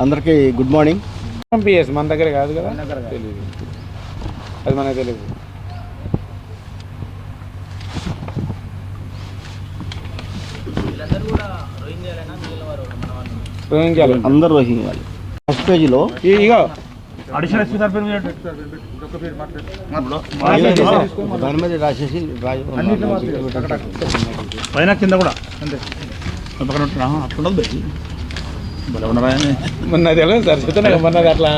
అందరికీ good morning. PS మన దగ్గర కాదు కదా? తెలియదు అది మనకు తెలియదు రోహింగ్యాలు అందరు రోహింగ్యాలు ఫస్ట్ పేజీలో ఈ- ఇగో. అడిషనల్ ఎస్పీ సార్ పేరు మీద దాని మీద రాసేసి రాయి- పైన కింద కూడా. అంతే. పక్కన అట్లుండదు ఉండరా మొన్న తెలియదు సార్ చెప్తున్నా మొన్నది అట్లా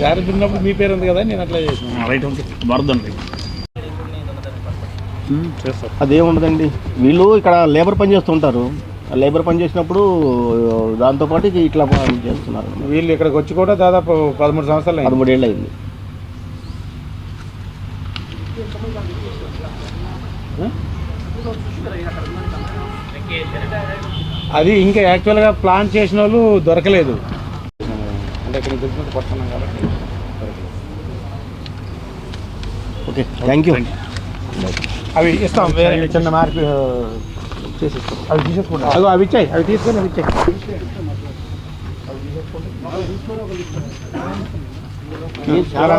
సార్ ఉన్నప్పుడు మీ పేరు ఉంది కదా నేను అట్లా చేసిన రైట్ ఓకే చేస్తారు అదేముండదండి. వీళ్ళు ఇక్కడ లేబర్ పని చేస్తుంటారు. లేబర్ పని చేసినప్పుడు దాంతోపాటు ఇట్లా చేస్తున్నారు. వీళ్ళు ఇక్కడికి వచ్చి కూడా దాదాపు పదమూడు సంవత్సరాలు అయింది. పదమూడేళ్ళు అయింది. అది ఇంకా యాక్చువల్గా ప్లాన్ చేసిన వాళ్ళు దొరకలేదు. అంటే ఇక్కడ తెలిసినంత పడుతున్నాం కాబట్టి ఓకే థ్యాంక్ యూ అవి ఇస్తాం వేరే చిన్న మార్పు చేసిస్తాం. అవి తీసేసుకుంటాం అవి అవి ఇచ్చాయి. అవి తీసుకొని అవి ఇచ్చాయి చాలా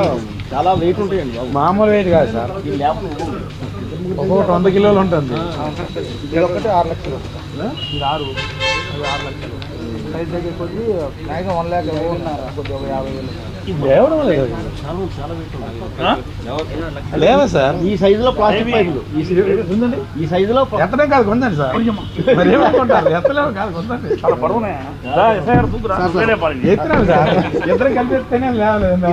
చాలా వెయిట్ ఉంటాయండి మామూలు వెయిట్ కాదు సార్. ఒక్కొక్కటి వంద కిలోలు ఉంటుంది. ఇది ఒకటి ఆరు లక్షలు. ఇది ఆరు. ఆరు లక్షలు. సైజ్ దగ్గర కొద్ది మ్యాక్సిమం వన్ ల్యాక్ ఉన్నారు. కొద్ది ఒక యాభై వేలు. లేవా సార్? ఈ సైజులో ప్లాస్టిక్ పైపులు ఈ సైజు- ఉందండి? ఈ సైజులో ఎత్తడం కాదు కొందండి సార్. మరి ఏమనుకుంటారు ఎత్తలేము కాదు కొందండి. చాలా పొడవునే సార్ ఇద్దరం కలిపి ఎత్తేనే లేవలేదు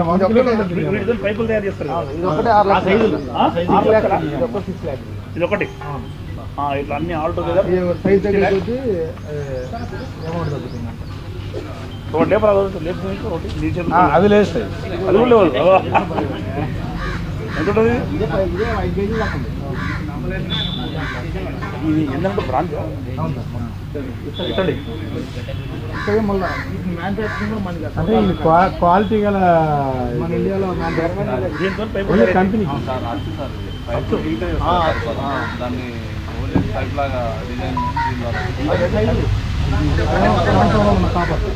పైపులు తయారు చేస్తారు. ఇది ఒకటి ఆరు లక్షలు. ఇది ఒకటి సిక్స్ ల్యాక్ ఇది ఒకటి ఆ, ఇట్లా అన్ని ఆల్ టుగెదర్ సైజ్ కొద్ది అమౌంట్ తగ్గుతుంది ఒకటి లేపర్ అది మీకు ఒకటి చేతులు ఆ, అవి లేస్తాయి అది కూడా లేవు ఎంత ఉంటుంది ఇదే ఏంటంటే బ్రాంచ్? క్వాలిటీ గల మన ఇండియాలో దీంతో పైపు ఓన్లీ కంపెనీ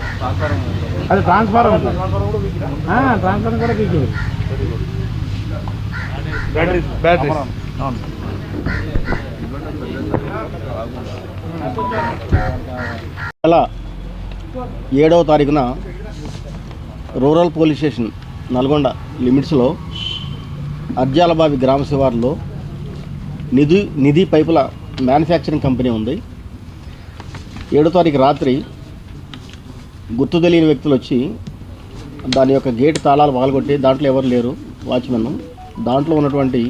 అది ట్రాన్స్ఫారం ట్రాన్స్ఫారం కూడా పీకింది. బ్యాటరీ. అవును. నెల ఏడవ తారీఖున రూరల్ పోలీస్ స్టేషన్ నల్గొండ లిమిట్స్లో అర్జాలబావి గ్రామ శివారులో నిధి నిధి పైపుల మ్యానుఫ్యాక్చరింగ్ కంపెనీ ఉంది. ఏడో తారీఖు రాత్రి గుర్తు తెలియని వ్యక్తులు వచ్చి దాని యొక్క గేట్ తాళాలు పగలగొట్టి దాంట్లో ఎవరు లేరు వాచ్మెన్. దాంట్లో ఉన్నటువంటి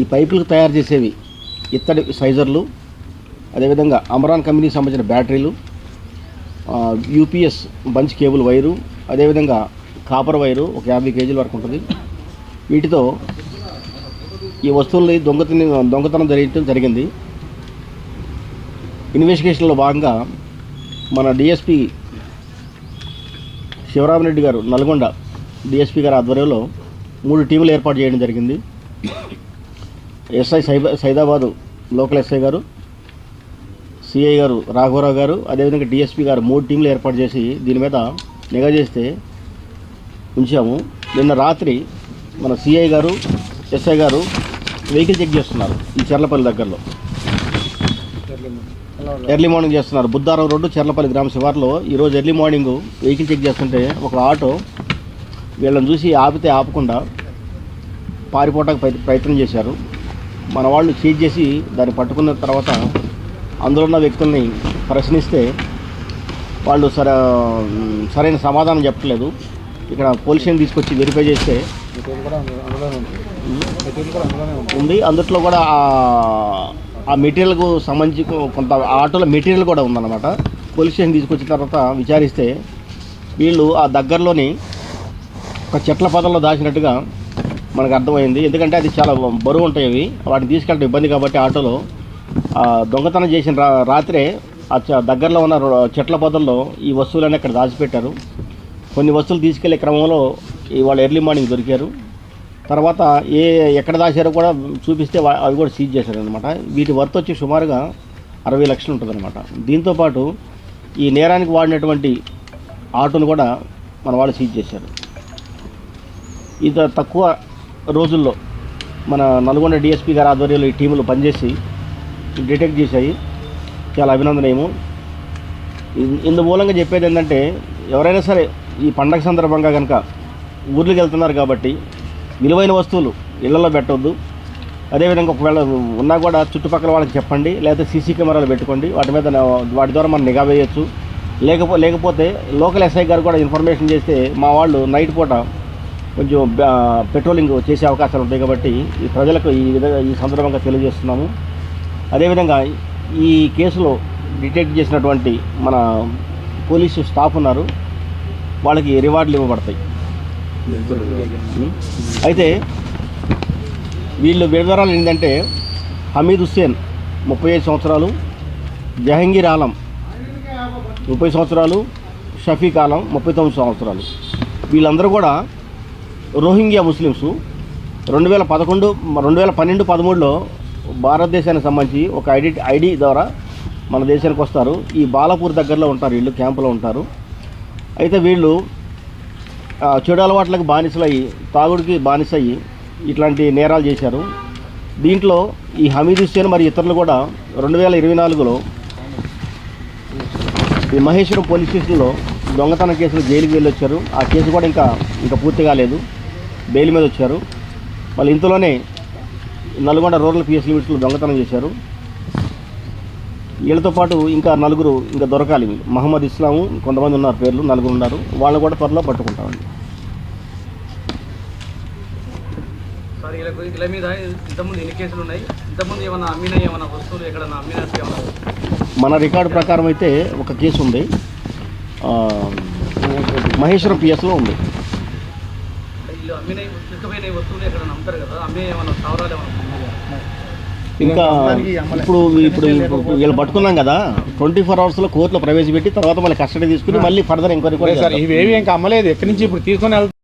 ఈ పైపులకు తయారు చేసేవి ఇత్తడి సైజర్లు అదేవిధంగా అమరాన్ కంపెనీకి సంబంధించిన బ్యాటరీలు యూపీఎస్ బంచ్ కేబుల్ వైరు అదేవిధంగా కాపర్ వైరు ఒక యాభై కేజీల వరకు ఉంటుంది. వీటితో ఈ వస్తువుల్ని దొంగతని దొంగతనం జరిగించడం జరిగింది. ఇన్వెస్టిగేషన్లో భాగంగా మన డిఎస్పి శివరామరెడ్డి గారు నల్గొండ డిఎస్పి గారి ఆధ్వర్యంలో మూడు టీములు ఏర్పాటు చేయడం జరిగింది. ఎస్ఐ సైబా సైదాబాదు లోకల్ ఎస్ఐ గారు సిఐ గారు రాఘవరావు గారు అదేవిధంగా డిఎస్పి గారు మూడు టీంలు ఏర్పాటు చేసి దీని మీద నిఘా చేస్తే ఉంచాము. నిన్న రాత్రి మన సిఐ గారు ఎస్ఐ గారు వెహికల్ చెక్ చేస్తున్నారు ఈ చెర్లపల్లి దగ్గరలో. ఎర్లీ మార్నింగ్ చేస్తున్నారు. బుద్ధారం రోడ్డు చెర్లపల్లి గ్రామ శివార్లో ఈరోజు ఎర్లీ మార్నింగ్ వెహికల్ చెక్ చేస్తుంటే ఒక ఆటో వీళ్ళని చూసి ఆపితే ఆపకుండా పారిపోవటానికి ప్రయత్- ప్రయత్నం చేశారు. మన వాళ్ళు చీజ్ చేసి దాన్ని పట్టుకున్న తర్వాత అందులో ఉన్న వ్యక్తుల్ని ప్రశ్నిస్తే వాళ్ళు సర సరైన సమాధానం చెప్పలేదు. ఇక్కడ పోలీస్ తీసుకొచ్చి వెరిఫై చేస్తే ఉంది. అందుట్లో కూడా ఆ- మెటీరియల్కు సంబంధించి కొంత ఆ ఆటోలో మెటీరియల్ కూడా ఉందన్నమాట. పోలీస్ స్టేషన్ తీసుకొచ్చిన తర్వాత విచారిస్తే వీళ్ళు ఆ దగ్గరలోని ఒక చెట్ల పొదల్లో దాచినట్టుగా మనకు అర్థమైంది. ఎందుకంటే అది చాలా బరువు ఉంటాయి అవి. వాటిని తీసుకెళ్ళడం ఇబ్బంది కాబట్టి ఆటోలో ఆ, దొంగతనం చేసిన రాత్రే ఆ చ- దగ్గరలో ఉన్న చెట్ల పొదల్లో ఈ వస్తువులన్నీ అక్కడ దాచిపెట్టారు. కొన్ని వస్తువులు తీసుకెళ్ళే క్రమంలో ఇవాళ ఎర్లీ మార్నింగ్ దొరికారు. తర్వాత ఏ ఎక్కడ దాచారో కూడా చూపిస్తే అవి కూడా సీజ్ చేశారు అనమాట వీటి వర్త్ వచ్చి సుమారుగా అరవై లక్షలు ఉంటుందన్నమాట. దీంతోపాటు ఈ నేరానికి వాడినటువంటి ఆటోను కూడా మన వాళ్ళు సీజ్ చేశారు. ఇంత తక్కువ రోజుల్లో మన నల్గొండ డిఎస్పీ గారి ఆధ్వర్యంలో ఈ టీములు పనిచేసి డిటెక్ట్ చేశాయి. చాలా అభినందనీయము. ఇందు మూలంగా చెప్పేది ఏంటంటే ఎవరైనా సరే ఈ పండగ సందర్భంగా కనుక ఊర్లకు వెళ్తున్నారు కాబట్టి విలువైన వస్తువులు ఇళ్ళలో పెట్టవద్దు అదేవిధంగా ఒకవేళ ఉన్నా కూడా చుట్టుపక్కల వాళ్ళకి చెప్పండి లేకపోతే సీసీ కెమెరాలు పెట్టుకోండి. వాటి మీద వాటి ద్వారా మనం నిఘా వేయచ్చు. లేకపో లేకపోతే లోకల్ ఎస్ఐ గారు కూడా ఇన్ఫర్మేషన్ చేస్తే మా వాళ్ళు నైట్ పూట కొంచెం పెట్రోలింగ్ చేసే అవకాశాలు ఉంటాయి కాబట్టి ఈ ప్రజలకు ఈ విధంగా ఈ సందర్భంగా తెలియజేస్తున్నాము. అదేవిధంగా ఈ కేసులో డిటెక్ట్ చేసినటువంటి మన పోలీసు స్టాఫ్ ఉన్నారు. వాళ్ళకి రివార్డులు ఇవ్వబడతాయి. అయితే వీళ్ళు వివరాలు ఏంటంటే హమీద్ హుస్సేన్ ముప్పై ఐదు సంవత్సరాలు జహంగీర్ ఆలం ముప్పై సంవత్సరాలు షఫీక్ ఆలం ముప్పై తొమ్మిది సంవత్సరాలు. వీళ్ళందరూ కూడా రోహింగ్యా ముస్లిమ్స్. రెండు వేల పదకొండు రెండు వేల పన్నెండు పదమూడులో భారతదేశానికి సంబంధించి ఒక ఐడి ఐడి ద్వారా మన దేశానికి వస్తారు. ఈ బాలాపూర్ దగ్గరలో ఉంటారు వీళ్ళు క్యాంపులో ఉంటారు. అయితే వీళ్ళు ఆ, చెడు అలవాట్లకు బానిసలయ్యి తాగుడికి బానిసయ్యి ఇట్లాంటి నేరాలు చేశారు. దీంట్లో ఈ హమీద్ హుస్సేన్ మరి ఇతరులు కూడా రెండు వేల ఇరవై నాలుగులో ఈ మహేశ్వరం పోలీస్ స్టేషన్లో దొంగతనం కేసులో జైలుకి వెళ్ళొచ్చారు. ఆ కేసు కూడా ఇంకా ఇంకా పూర్తి కాలేదు. బెయిల్ మీద వచ్చారు. వాళ్ళు ఇంతలోనే నల్గొండ రూరల్ పిఎస్ లిమిట్స్లో దొంగతనం చేశారు. వీళ్ళతో పాటు ఇంకా నలుగురు ఇంకా దొరకాలి. మహమ్మద్ ఇస్లాము కొంతమంది ఉన్నారు పేర్లు నలుగురు ఉన్నారు. వాళ్ళు కూడా త్వరలో పట్టుకుంటామండి. వీళ్ళ మీద ఇంతకుముందు ఎన్ని కేసులు ఉన్నాయి? ఇంతకుముందు ఏమైనా అమ్మినా ఏమైనా వస్తువులు ఎక్కడన్నా అమ్మినట్టు ఏమైనా మన రికార్డు ప్రకారం అయితే ఒక కేసు ఉంది. మహేశ్వరం పిఎస్లో ఉంది. అమ్మిన వస్తువులు ఎక్కడన్నా అమ్ముతారు కదా అమ్మే ఏమైనా సవరాలు ఏమైనా? ఇంకా ఇప్పుడు ఇప్పుడు వీళ్ళు పట్టుకున్నాం కదా ట్వంటీ ఫోర్ అవర్స్లో కోర్టులో ప్రవేశపెట్టి తర్వాత మళ్ళీ కస్టడీ తీసుకుని మళ్ళీ ఫర్దర్ ఎంక్వైరీ కూడా. ఇవేవి ఇంకా అమ్మలేదు. ఎక్కడి నుంచి ఇప్పుడు తీసుకొని వెళ్తాం